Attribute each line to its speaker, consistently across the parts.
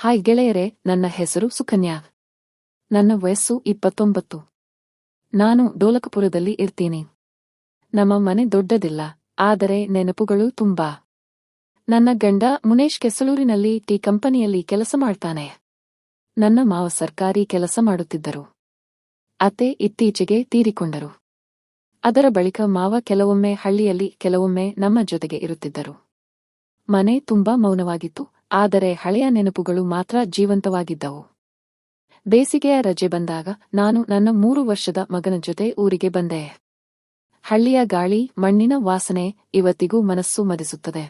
Speaker 1: Hi ಗೆಳೆಯರೆ, ನನ್ನ ಹೆಸರು ಸುಕನ್ಯಾ. ನನ್ನ ವಯಸ್ಸು ಇಪ್ಪತ್ತೊಂಬತ್ತು. ನಾನು ಡೋಲಕಪುರದಲ್ಲಿ ಇರ್ತೀನಿ. ನಮ್ಮ ಮನೆ ದೊಡ್ಡದಿಲ್ಲ, ಆದರೆ ನೆನಪುಗಳು ತುಂಬಾ. ನನ್ನ ಗಂಡ ಮುನೇಶ್ ಕೆಸಲೂರಿನಲ್ಲಿ ಟೀ ಕಂಪನಿಯಲ್ಲಿ ಕೆಲಸ ಮಾಡ್ತಾನೆ. ನನ್ನ ಮಾವ ಸರ್ಕಾರಿ ಕೆಲಸ ಮಾಡುತ್ತಿದ್ದರು. ಅತ್ತೆ ಇತ್ತೀಚೆಗೆ ತೀರಿಕೊಂಡರು. ಅದರ ಬಳಿಕ ಮಾವ ಕೆಲವೊಮ್ಮೆ ಹಳ್ಳಿಯಲ್ಲಿ, ಕೆಲವೊಮ್ಮೆ ನಮ್ಮ ಜೊತೆಗೆ ಇರುತ್ತಿದ್ದರು. ಮನೆ ತುಂಬಾ ಮೌನವಾಗಿತ್ತು. ಆದರೆ ಹಳೆಯ ನೆನಪುಗಳು ಮಾತ್ರ ಜೀವಂತವಾಗಿದ್ದವು. ಬೇಸಿಗೆಯ ರಜೆ ಬಂದಾಗ ನಾನು ನನ್ನ ಮೂರು ವರ್ಷದ ಮಗನ ಜೊತೆ ಊರಿಗೆ ಬಂದೆ. ಹಳ್ಳಿಯ ಗಾಳಿ, ಮಣ್ಣಿನ ವಾಸನೆ ಇವತ್ತಿಗೂ ಮನಸ್ಸು ಮದಿಸುತ್ತದೆ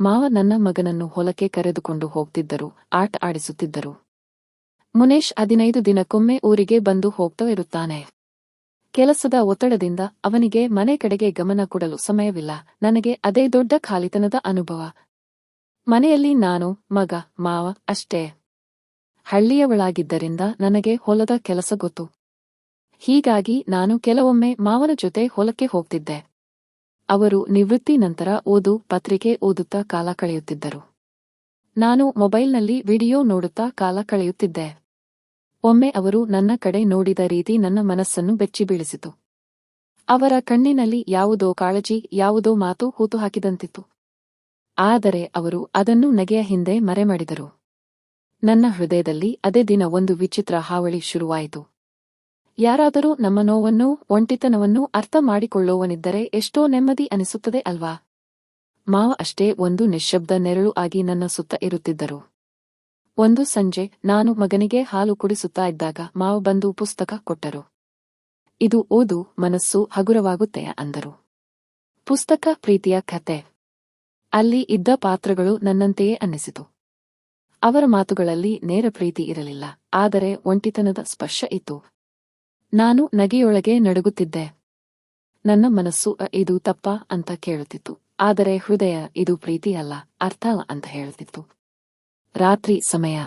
Speaker 1: ಮಾವ ನನ್ನ ಮಗನನ್ನು ಹೊಲಕ್ಕೆ ಕರೆದುಕೊಂಡು ಹೋಗ್ತಿದ್ದರು, ಆಟ ಆಡಿಸುತ್ತಿದ್ದರು. ಮುನೇಶ್ ಹದಿನೈದು ದಿನಕ್ಕೊಮ್ಮೆ ಊರಿಗೆ ಬಂದು ಹೋಗ್ತಾ ಇರುತ್ತಾನೆ. ಕೆಲಸದ ಒತ್ತಡದಿಂದ ಅವನಿಗೆ ಮನೆ ಕಡೆಗೆ ಗಮನ ಕೊಡಲು ಸಮಯವಿಲ್ಲ, ನನಗೆ ಅದೇ ದೊಡ್ಡ ಖಾಲಿತನದ ಅನುಭವ ಮನೆಯಲ್ಲಿ ನಾನು, ಮಗ, ಮಾವ ಅಷ್ಟೇ. ಹಳ್ಳಿಯವಳಾಗಿದ್ದರಿಂದ ನನಗೆ ಹೊಲದ ಕೆಲಸ ಗೊತ್ತು. ಹೀಗಾಗಿ ನಾನು ಕೆಲವೊಮ್ಮೆ ಮಾವನ ಜೊತೆ ಹೊಲಕ್ಕೆ ಹೋಗ್ತಿದ್ದೆ. ಅವರು ನಿವೃತ್ತಿ ನಂತರ ಓದು, ಪತ್ರಿಕೆ ಓದುತ್ತಾ ಕಾಲ ಕಳೆಯುತ್ತಿದ್ದರು. ನಾನು ಮೊಬೈಲ್ನಲ್ಲಿ ವಿಡಿಯೋ ನೋಡುತ್ತಾ ಕಾಲ ಕಳೆಯುತ್ತಿದ್ದೆ. ಒಮ್ಮೆ ಅವರು ನನ್ನ ಕಡೆ ನೋಡಿದ ರೀತಿ ನನ್ನ ಮನಸ್ಸನ್ನು ಬೆಚ್ಚಿಬೀಳಿಸಿತು. ಅವರ ಕಣ್ಣಿನಲ್ಲಿ ಯಾವುದೋ ಕಾಳಜಿ, ಯಾವುದೋ ಮಾತು ಹೂತು ಹಾಕಿದಂತಿತ್ತು. ಆದರೆ ಅವರು ಅದನ್ನು ನಗೆಯ ಹಿಂದೆ ಮರೆಮಾಡಿದರು. ನನ್ನ ಹೃದಯದಲ್ಲಿ ಅದೇ ದಿನ ಒಂದು ವಿಚಿತ್ರ ಹಾವಳಿ ಶುರುವಾಯಿತು. ಯಾರಾದರೂ ನಮ್ಮ ನೋವನ್ನು, ಒಂಟಿತನವನ್ನು ಅರ್ಥ ಮಾಡಿಕೊಳ್ಳುವವನಿದ್ದರೆ ಎಷ್ಟೋ ನೆಮ್ಮದಿ ಅನಿಸುತ್ತದೆ ಅಲ್ವಾ? ಮಾವ ಅಷ್ಟೇ ಒಂದು ನಿಶ್ಶಬ್ದ ನೆರಳು ಆಗಿ ನನ್ನ ಸುತ್ತ ಇರುತ್ತಿದ್ದರು. ಒಂದು ಸಂಜೆ ನಾನು ಮಗನಿಗೆ ಹಾಲು ಕುಡಿಸುತ್ತಾ ಇದ್ದಾಗ ಮಾವ ಬಂದು ಪುಸ್ತಕ ಕೊಟ್ಟರು. ಇದು ಓದು, ಮನಸ್ಸು ಹಗುರವಾಗುತ್ತೆ ಅಂದರು. ಪುಸ್ತಕ ಪ್ರೀತಿಯ ಕತೆ. ಅಲ್ಲಿ ಇದ್ದ ಪಾತ್ರಗಳು ನನ್ನಂತೆಯೇ ಅನ್ನಿಸಿತು. ಅವರ ಮಾತುಗಳಲ್ಲಿ ನೇರ ಪ್ರೀತಿ ಇರಲಿಲ್ಲ, ಆದರೆ ಒಂಟಿತನದ ಸ್ಪರ್ಶ ಇತ್ತು. ನಾನು ನಗೆಯೊಳಗೆ ನಡುಗುತ್ತಿದ್ದೆ. ನನ್ನ ಮನಸ್ಸು ಇದು ತಪ್ಪ ಅಂತ ಕೇಳುತ್ತಿತ್ತು, ಆದರೆ ಹೃದಯ, ಇದು ಪ್ರೀತಿಯಲ್ಲ ಅರ್ಥ ಅಂತ ಹೇಳುತ್ತಿತ್ತು. ರಾತ್ರಿ ಸಮಯ.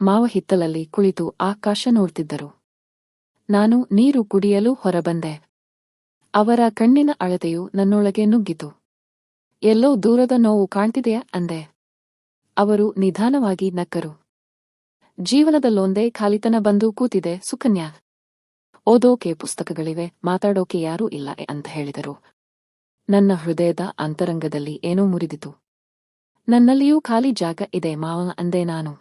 Speaker 1: ಮಾವ ಹಿತ್ತಲಲ್ಲಿ ಕುಳಿತು ಆಕಾಶ ನೋಡ್ತಿದ್ದರು. ನಾನು ನೀರು ಕುಡಿಯಲು ಹೊರಬಂದೆ. ಅವರ ಕಣ್ಣಿನ ಅಳತೆಯು ನನ್ನೊಳಗೆ ನುಗ್ಗಿತು. ಎಲ್ಲೋ ದೂರದ ನೋವು ಕಾಣ್ತಿದೆಯಾ ಅಂದೆ. ಅವರು ನಿಧಾನವಾಗಿ ನಕ್ಕರು. ಜೀವನದಲ್ಲೊಂದೇ ಖಾಲಿತನ ಬಂದು ಕೂತಿದೆ ಸುಕನ್ಯಾ. ಓದೋಕೆ ಪುಸ್ತಕಗಳಿವೆ, ಮಾತಾಡೋಕೆ ಯಾರೂ ಇಲ್ಲ ಅಂತ ಹೇಳಿದರು. ನನ್ನ ಹೃದಯದ ಅಂತರಂಗದಲ್ಲಿ ಏನೋ ಮುರಿದಿತು. ನನ್ನಲ್ಲಿಯೂ ಖಾಲಿ ಜಾಗ ಇದೆ ಮಾವ ಅಂದೆ ನಾನು.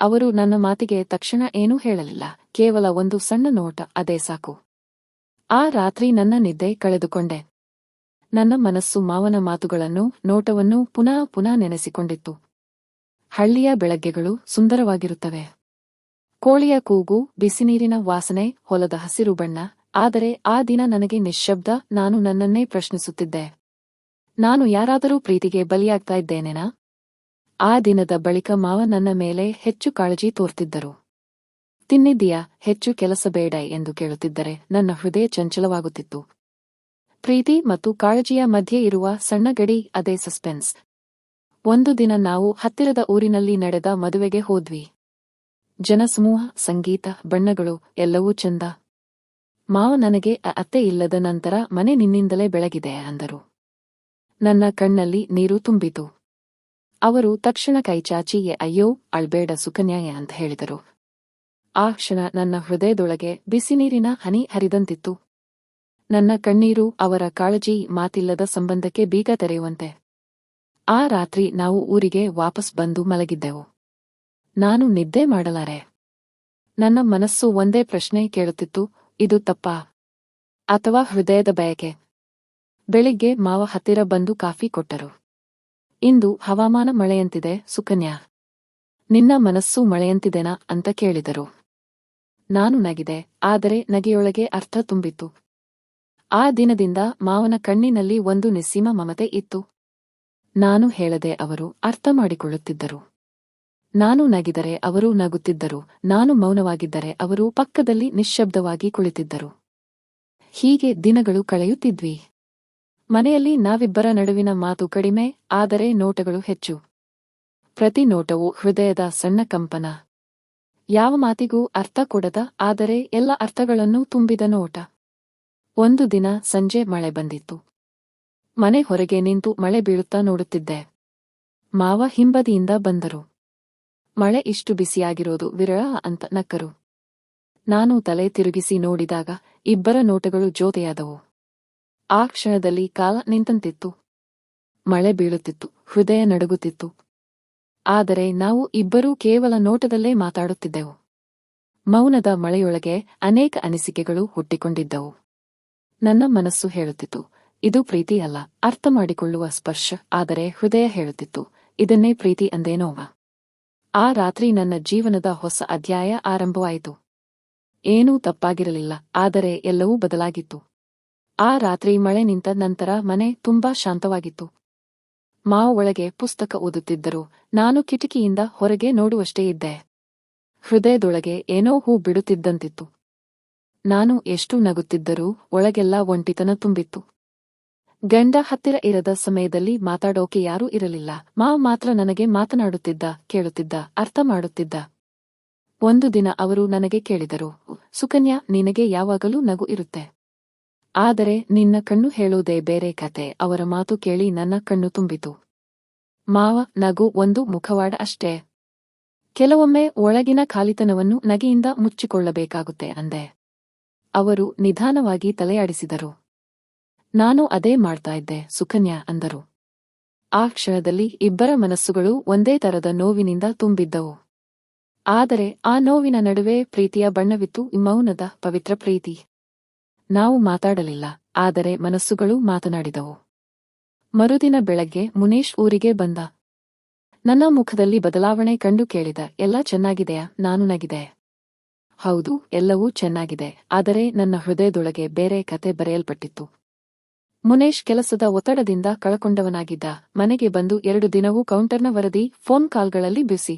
Speaker 1: ಅವರು ನನ್ನ ಮಾತಿಗೆ ತಕ್ಷಣ ಏನೂ ಹೇಳಲಿಲ್ಲ, ಕೇವಲ ಒಂದು ಸಣ್ಣ ನೋಟ, ಅದೇ ಸಾಕು. ಆ ರಾತ್ರಿ ನನ್ನ ನಿದ್ದೆ ಕಳೆದುಕೊಂಡೆ. ನನ್ನ ಮನಸ್ಸು ಮಾವನ ಮಾತುಗಳನ್ನು, ನೋಟವನ್ನು ಪುನಃ ಪುನಃ ನೆನೆಸಿಕೊಂಡಿತ್ತು. ಹಳ್ಳಿಯ ಬೆಳಗ್ಗೆಗಳು ಸುಂದರವಾಗಿರುತ್ತವೆ. ಕೋಳಿಯ ಕೂಗು, ಬಿಸಿನೀರಿನ ವಾಸನೆ, ಹೊಲದ ಹಸಿರು ಬಣ್ಣ, ಆದರೆ ಆ ದಿನ ನನಗೆ ನಿಶ್ಶಬ್ದ ನಾನು ನನ್ನನ್ನೇ ಪ್ರಶ್ನಿಸುತ್ತಿದ್ದೆ. ನಾನು ಯಾರಾದರೂ ಪ್ರೀತಿಗೆ ಬಲಿಯಾಗ್ತಾ ಇದ್ದೇನೆನಾ? ಆ ದಿನದ ಬಳಿಕ ಮಾವ ನನ್ನ ಮೇಲೆ ಹೆಚ್ಚು ಕಾಳಜಿ ತೋರ್ತಿದ್ದರು. ತಿನ್ನಿದ್ದೀಯಾ, ಹೆಚ್ಚು ಕೆಲಸ ಬೇಡ ಎಂದು ಕೇಳುತ್ತಿದ್ದರೆ ನನ್ನ ಹೃದಯ ಚಂಚಲವಾಗುತ್ತಿತ್ತು. ಪ್ರೀತಿ ಮತ್ತು ಕಾಳಜಿಯ ಮಧ್ಯೆ ಇರುವ ಸಣ್ಣ ಗಡಿ ಅದೇ ಸಸ್ಪೆನ್ಸ್. ಒಂದು ದಿನ ನಾವು ಹತ್ತಿರದ ಊರಿನಲ್ಲಿ ನಡೆದ ಮದುವೆಗೆ ಹೋದ್ವಿ. ಜನಸಮೂಹ ಸಂಗೀತ ಬಣ್ಣಗಳು ಎಲ್ಲವೂ ಚಂದ. ಮಾವ ನನಗೆ ಅತ್ತೆ ಇಲ್ಲದ ನಂತರ ಮನೆ ನಿನ್ನಿಂದಲೇ ಬೆಳಗಿದೆ ಅಂದರು. ನನ್ನ ಕಣ್ಣಲ್ಲಿ ನೀರು ತುಂಬಿತು. ಅವರು ತಕ್ಷಣ ಕೈಚಾಚಿಯೇ "ಏ, ಅಯ್ಯೋ ಅಳ್ಬೇಡ ಸುಕನ್ಯಾಯ ಅಂತ ಹೇಳಿದರು. ಆ ಕ್ಷಣ ನನ್ನ ಹೃದಯದೊಳಗೆ ಬಿಸಿನೀರಿನ ಹನಿ ಹರಿದಂತಿತ್ತು. ನನ್ನ ಕಣ್ಣೀರು ಅವರ ಕಾಳಜಿ ಮಾತಿಲ್ಲದ ಸಂಬಂಧಕ್ಕೆ ಬೀಗ ತೆರೆಯುವಂತೆ. ಆ ರಾತ್ರಿ ನಾವು ಊರಿಗೆ ವಾಪಸ್ ಬಂದು ಮಲಗಿದ್ದೆವು. ನಾನು ನಿದ್ದೆ ಮಾಡಲಾರೆ. ನನ್ನ ಮನಸ್ಸು ಒಂದೇ ಪ್ರಶ್ನೆ ಕೇಳುತ್ತಿತ್ತು, ಇದು ತಪ್ಪಾ? ಅಥವಾ ಹೃದಯದ ಬಯಕೆ? ಬೆಳಿಗ್ಗೆ ಮಾವ ಹತ್ತಿರ ಬಂದು ಕಾಫಿ ಕೊಟ್ಟರು. ಇಂದು ಹವಾಮಾನ ಮಳೆಯಂತಿದೆ, ಸುಕನ್ಯಾ. ನಿನ್ನ ಮನಸ್ಸು ಮಳೆಯಂತಿದೆನಾ ಅಂತ ಕೇಳಿದರು. ನಾನು ನಗಿದೆ, ಆದರೆ ನಗೆಯೊಳಗೆ ಅರ್ಥ ತುಂಬಿತ್ತು. ಆ ದಿನದಿಂದ ಮಾವನ ಕಣ್ಣಿನಲ್ಲಿ ಒಂದು ನಿಸ್ಸೀಮ ಮಮತೆ ಇತ್ತು. ನಾನು ಹೇಳದೆ ಅವರು ಅರ್ಥ ಮಾಡಿಕೊಳ್ಳುತ್ತಿದ್ದರು. ನಾನು ನಗಿದರೆ ಅವರು ನಗುತ್ತಿದ್ದರು. ನಾನು ಮೌನವಾಗಿದ್ದರೆ ಅವರು ಪಕ್ಕದಲ್ಲಿ ನಿಶ್ಶಬ್ದವಾಗಿ ಕುಳಿತಿದ್ದರು. ಹೀಗೆ ದಿನಗಳು ಕಳೆಯುತ್ತಿದ್ವಿ. ಮನೆಯಲ್ಲಿ ನಾವಿಬ್ಬರ ನಡುವಿನ ಮಾತು ಕಡಿಮೆ, ಆದರೆ ನೋಟಗಳು ಹೆಚ್ಚು. ಪ್ರತಿ ನೋಟವೂ ಹೃದಯದ ಸಣ್ಣ ಕಂಪನ. ಯಾವ ಮಾತಿಗೂ ಅರ್ಥ ಕೊಡದ, ಆದರೆ ಎಲ್ಲ ಅರ್ಥಗಳನ್ನು ತುಂಬಿದ ನೋಟ. ಒಂದು ದಿನ ಸಂಜೆ ಮಳೆ ಬಂದಿತ್ತು. ಮನೆ ಹೊರಗೆ ನಿಂತು ಮಳೆ ಬೀಳುತ್ತಾ ನೋಡುತ್ತಿದ್ದೆ. ಮಾವ ಹಿಂಬದಿಯಿಂದ ಬಂದರು. ಮಳೆ ಇಷ್ಟು ಬಿಸಿಯಾಗಿರೋದು ವಿರಳ ಅಂತ ನಕ್ಕರು. ನಾನು ತಲೆ ತಿರುಗಿಸಿ ನೋಡಿದಾಗ ಇಬ್ಬರ ನೋಟಗಳು ಜೋತೆಯಾದವು. ಆ ಕ್ಷಣದಲ್ಲಿ ಕಾಲ ನಿಂತಂತಿತ್ತು. ಮಳೆ ಬೀಳುತ್ತಿತ್ತು, ಹೃದಯ ನಡುಗುತ್ತಿತ್ತು. ಆದರೆ ನಾವು ಇಬ್ಬರೂ ಕೇವಲ ನೋಟದಲ್ಲೇ ಮಾತಾಡುತ್ತಿದ್ದೆವು. ಮೌನದ ಮಳೆಯೊಳಗೆ ಅನೇಕ ಅನಿಸಿಕೆಗಳು ಹುಟ್ಟಿಕೊಂಡಿದ್ದವು. ನನ್ನ ಮನಸ್ಸು ಹೇಳುತ್ತಿತ್ತು. ಇದು ಪ್ರೀತಿಯಲ್ಲ ಅರ್ಥ ಮಾಡಿಕೊಳ್ಳುವ ಸ್ಪರ್ಶ, ಆದರೆ ಹೃದಯ ಹೇಳುತ್ತಿತ್ತು. ಇದನ್ನೇ ಪ್ರೀತಿ ಅಂದೇನೋವ ಆ ರಾತ್ರಿ ನನ್ನ ಜೀವನದ ಹೊಸ ಅಧ್ಯಾಯ ಆರಂಭವಾಯಿತು. ಏನೂ ತಪ್ಪಾಗಿರಲಿಲ್ಲ, ಆದರೆ ಎಲ್ಲವೂ ಬದಲಾಗಿತ್ತು. ಆ ರಾತ್ರಿ ಮಳೆ ನಿಂತ ನಂತರ ಮನೆ ತುಂಬಾ ಶಾಂತವಾಗಿತ್ತು. ಮಾವು ಒಳಗೆ ಪುಸ್ತಕ ಓದುತ್ತಿದ್ದರು, ನಾನು ಕಿಟಕಿಯಿಂದ ಹೊರಗೆ ನೋಡುವಷ್ಟೇ ಇದ್ದೆ. ಹೃದಯದೊಳಗೆ ಏನೋ ಹೂ ಬಿಡುತ್ತಿದ್ದಂತಿತ್ತು. ನಾನು ಎಷ್ಟು ನಗುತ್ತಿದ್ದರೂ ಒಳಗೆಲ್ಲ ಒಂಟಿತನ ತುಂಬಿತ್ತು. ಗಂಡ ಹತ್ತಿರ ಇರದ ಸಮಯದಲ್ಲಿ ಮಾತಾಡೋಕೆ ಯಾರೂ ಇರಲಿಲ್ಲ. ಮಾವ ಮಾತ್ರ ನನಗೆ ಮಾತನಾಡುತ್ತಿದ್ದ, ಕೇಳುತ್ತಿದ್ದ, ಅರ್ಥ ಮಾಡುತ್ತಿದ್ದ. ಒಂದು ದಿನ ಅವರು ನನಗೆ ಕೇಳಿದರು, ಸುಕನ್ಯಾ, ನಿನಗೆ ಯಾವಾಗಲೂ ನಗು ಇರುತ್ತೆ. ಆದರೆ ನಿನ್ನ ಕಣ್ಣು ಹೇಳುವುದೇ ಬೇರೆ ಕತೆ. ಅವರ ಮಾತು ಕೇಳಿ ನನ್ನ ಕಣ್ಣು ತುಂಬಿತು. ಮಾವ, ನಗು ಒಂದು ಮುಖವಾಡ ಅಷ್ಟೇ. ಕೆಲವೊಮ್ಮೆ ಒಳಗಿನ ಖಾಲಿತನವನ್ನು ನಗೆಯಿಂದ ಮುಚ್ಚಿಕೊಳ್ಳಬೇಕಾಗುತ್ತೆ, ಅಂದೆ. ಅವರು ನಿಧಾನವಾಗಿ ತಲೆಯಾಡಿಸಿದರು. ನಾನು ಅದೇ ಮಾಡ್ತಾ ಇದ್ದೆ, ಸುಕನ್ಯಾ, ಅಂದರು. ಆ ಕ್ಷಣದಲ್ಲಿ ಇಬ್ಬರ ಮನಸ್ಸುಗಳು ಒಂದೇ ತರದ ನೋವಿನಿಂದ ತುಂಬಿದ್ದವು. ಆದರೆ ಆ ನೋವಿನ ನಡುವೆ ಪ್ರೀತಿಯ ಬಣ್ಣವಿತ್ತು ಮೌನದ ಪವಿತ್ರ ಪ್ರೀತಿ. ನಾವು ಮಾತಾಡಲಿಲ್ಲ, ಆದರೆ ಮನಸ್ಸುಗಳು ಮಾತನಾಡಿದವು. ಮರುದಿನ ಬೆಳಗ್ಗೆ ಮುನೇಶ್ ಊರಿಗೆ ಬಂದ. ನನ್ನ ಮುಖದಲ್ಲಿ ಬದಲಾವಣೆ ಕಂಡು ಕೇಳಿದ, ಎಲ್ಲ ಚೆನ್ನಾಗಿದೆಯಾ ನಾನು ನಗಿದೆ ಹೌದು, ಎಲ್ಲವೂ ಚೆನ್ನಾಗಿದೆ, ಆದರೆ ನನ್ನ ಹೃದಯದೊಳಗೆ ಬೇರೆ ಕತೆ ಬರೆಯಲ್ಪಟ್ಟಿತ್ತು. ಮುನೇಶ್ ಕೆಲಸದ ಒತ್ತಡದಿಂದ ಕಳಕೊಂಡವನಾಗಿದ್ದ, ಮನೆಗೆ ಬಂದು ಎರಡು ದಿನವೂ ಕೌಂಟರ್ನ ವರದಿ, ಫೋನ್ ಕಾಲ್ಗಳಲ್ಲಿ ಬಿಸಿ.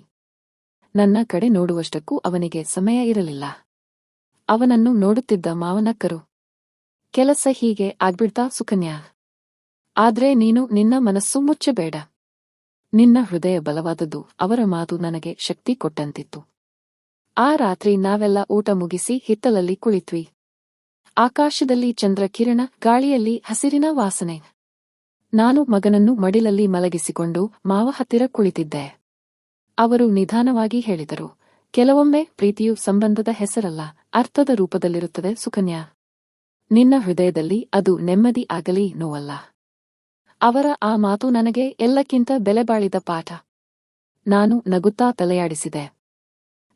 Speaker 1: ನನ್ನ ಕಡೆ ನೋಡುವಷ್ಟಕ್ಕೂ ಅವನಿಗೆ ಸಮಯ ಇರಲಿಲ್ಲ. ಅವನನ್ನು ನೋಡುತ್ತಿದ್ದ ಮಾವನಕ್ಕರು, ಕೆಲಸ ಹೀಗೆ ಆಗ್ಬಿಡ್ತಾ ಸುಕನ್ಯಾ, ಆದ್ರೆ ನೀನು ನಿನ್ನ ಮನಸ್ಸು ಮುಚ್ಚಬೇಡ. ನಿನ್ನ ಹೃದಯ ಬಲವಾದದ್ದು ಅವರ ಮಾತು ನನಗೆ ಶಕ್ತಿ ಕೊಟ್ಟಂತಿತ್ತು. ಆ ರಾತ್ರಿ ನಾವೆಲ್ಲ ಊಟ ಮುಗಿಸಿ ಹಿತ್ತಲಲ್ಲಿ ಕುಳಿತ್ವಿ. ಆಕಾಶದಲ್ಲಿ ಚಂದ್ರ ಕಿರಣ, ಗಾಳಿಯಲ್ಲಿ ಹಸಿರಿನ ವಾಸನೆ. ನಾನು ಮಗನನ್ನು ಮಡಿಲಲ್ಲಿ ಮಲಗಿಸಿಕೊಂಡು ಮಾವ ಹತ್ತಿರ ಕುಳಿತಿದ್ದೆ. ಅವರು ನಿಧಾನವಾಗಿ ಹೇಳಿದರು, ಕೆಲವೊಮ್ಮೆ ಪ್ರೀತಿಯು ಸಂಬಂಧದ ಹೆಸರಲ್ಲ, ಅರ್ಥದ ರೂಪದಲ್ಲಿರುತ್ತದೆ ಸುಕನ್ಯಾ. ನಿನ್ನ ಹೃದಯದಲ್ಲಿ ಅದು ನೆಮ್ಮದಿ ಆಗಲಿ ನೋವಲ್ಲ. ಅವರ ಆ ಮಾತು ನನಗೆ ಎಲ್ಲಕ್ಕಿಂತ ಬೆಲೆಬಾಳಿದ ಪಾಠ. ನಾನು ನಗುತ್ತಾ ತಲೆಯಾಡಿಸಿದೆ.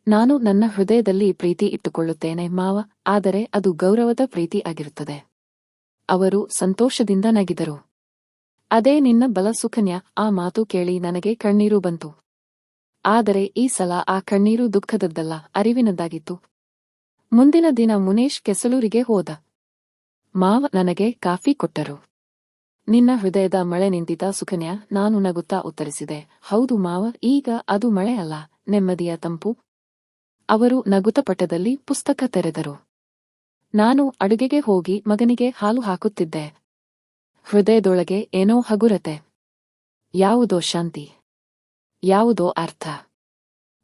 Speaker 1: ನಾನು ನನ್ನ ಹೃದಯದಲ್ಲಿ ಪ್ರೀತಿ ಇಟ್ಟುಕೊಳ್ಳುತ್ತೇನೆ ಮಾವ, ಆದರೆ ಅದು ಗೌರವದ ಪ್ರೀತಿ ಆಗಿರುತ್ತದೆ. ಅವರು ಸಂತೋಷದಿಂದ ನಗಿದರು. ಅದೇ ನಿನ್ನ ಬಲ ಸುಕನ್ಯಾ, ಆ ಮಾತು ಕೇಳಿ ನನಗೆ ಕಣ್ಣೀರು ಬಂತು. ಆದರೆ ಈ ಸಲ ಆ ಕಣ್ಣೀರು ದುಃಖದದ್ದಲ್ಲ, ಅರಿವಿನದ್ದಾಗಿತ್ತು. ಮುಂದಿನ ದಿನ ಮುನೇಶ್ ಕೆಸಲೂರಿಗೆ ಹೋದ. ಮಾವ ನನಗೆ ಕಾಫಿ ಕೊಟ್ಟರು. ನಿನ್ನ ಹೃದಯದ ಮಳೆ ನಿಂತಿದ್ದ ಸುಖನ್ಯ ನಾನು ನಗುತ್ತಾ ಉತ್ತರಿಸಿದೆ. ಹೌದು ಮಾವ, ಈಗ ಅದು ಮಳೆ ಅಲ್ಲ, ನೆಮ್ಮದಿಯ ತಂಪು. ಅವರು ನಗುತ ಪಟದಲ್ಲಿ ಪುಸ್ತಕ ತೆರೆದರು. ನಾನು ಅಡುಗೆಗೆ ಹೋಗಿ ಮಗನಿಗೆ ಹಾಲು ಹಾಕುತ್ತಿದ್ದೆ. ಹೃದಯದೊಳಗೆ ಏನೋ ಹಗುರತೆ. ಯಾವುದೋ ಶಾಂತಿ. ಯಾವುದೋ ಅರ್ಥ.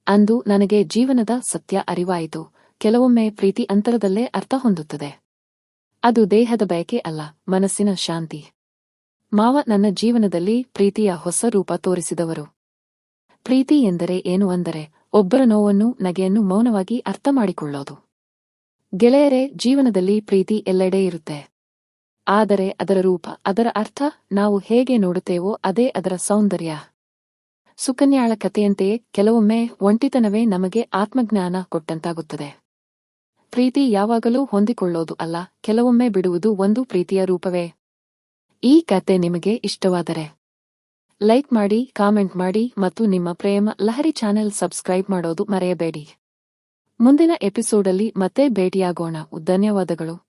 Speaker 1: ಅಂದು ನನಗೆ ಜೀವನದ ಸತ್ಯ ಅರಿವಾಯಿತು. ಕೆಲವೊಮ್ಮೆ ಪ್ರೀತಿ ಅಂತರದಲ್ಲೇ ಅರ್ಥ ಹೊಂದುತ್ತದೆ. ಅದು ದೇಹದ ಬಯಕೆ ಅಲ್ಲ, ಮನಸ್ಸಿನ ಶಾಂತಿ. ಮಾವ ನನ್ನ ಜೀವನದಲ್ಲಿ ಪ್ರೀತಿಯ ಹೊಸ ರೂಪ ತೋರಿಸಿದವರು. ಪ್ರೀತಿ ಎಂದರೆ ಏನು ಅಂದರೆ ಒಬ್ಬರ ನೋವನ್ನು, ನಗೆಯನ್ನು ಮೌನವಾಗಿ ಅರ್ಥ ಮಾಡಿಕೊಳ್ಳೋದು ಗೆಳೆಯರೇ, ಜೀವನದಲ್ಲಿ ಪ್ರೀತಿ ಎಲ್ಲೆಡೆ ಇರುತ್ತೆ. ಆದರೆ ಅದರ ರೂಪ, ಅದರ ಅರ್ಥ ನಾವು ಹೇಗೆ ನೋಡುತ್ತೇವೋ ಅದೇ ಅದರ ಸೌಂದರ್ಯ. ಸುಕನ್ಯಾಳ ಕಥೆಯಂತೆಯೇ ಕೆಲವೊಮ್ಮೆ ಒಂಟಿತನವೇ ನಮಗೆ ಆತ್ಮಜ್ಞಾನ ಕೊಟ್ಟಂತಾಗುತ್ತದೆ. ಪ್ರೀತಿ ಯಾವಾಗಲೂ ಹೊಂದಿಕೊಳ್ಳೋದು ಅಲ್ಲ, ಕೆಲವೊಮ್ಮೆ ಬಿಡುವುದು ಒಂದು ಪ್ರೀತಿಯ ರೂಪವೇ. ಈ ಕತೆ ನಿಮಗೆ ಇಷ್ಟವಾದರೆ. ಲೈಕ್ ಮಾಡಿ ಕಾಮೆಂಟ್ ಮಾಡಿ ಮತ್ತು ನಿಮ್ಮ ಪ್ರೇಮ ಲಹರಿ ಚಾನೆಲ್ ಸಬ್ಸ್ಕ್ರೈಬ್ ಮಾಡೋದು ಮರೆಯಬೇಡಿ. ಮುಂದಿನ ಎಪಿಸೋಡಲ್ಲಿ ಮತ್ತೆ ಭೇಟಿಯಾಗೋಣ. ಧನ್ಯವಾದಗಳು.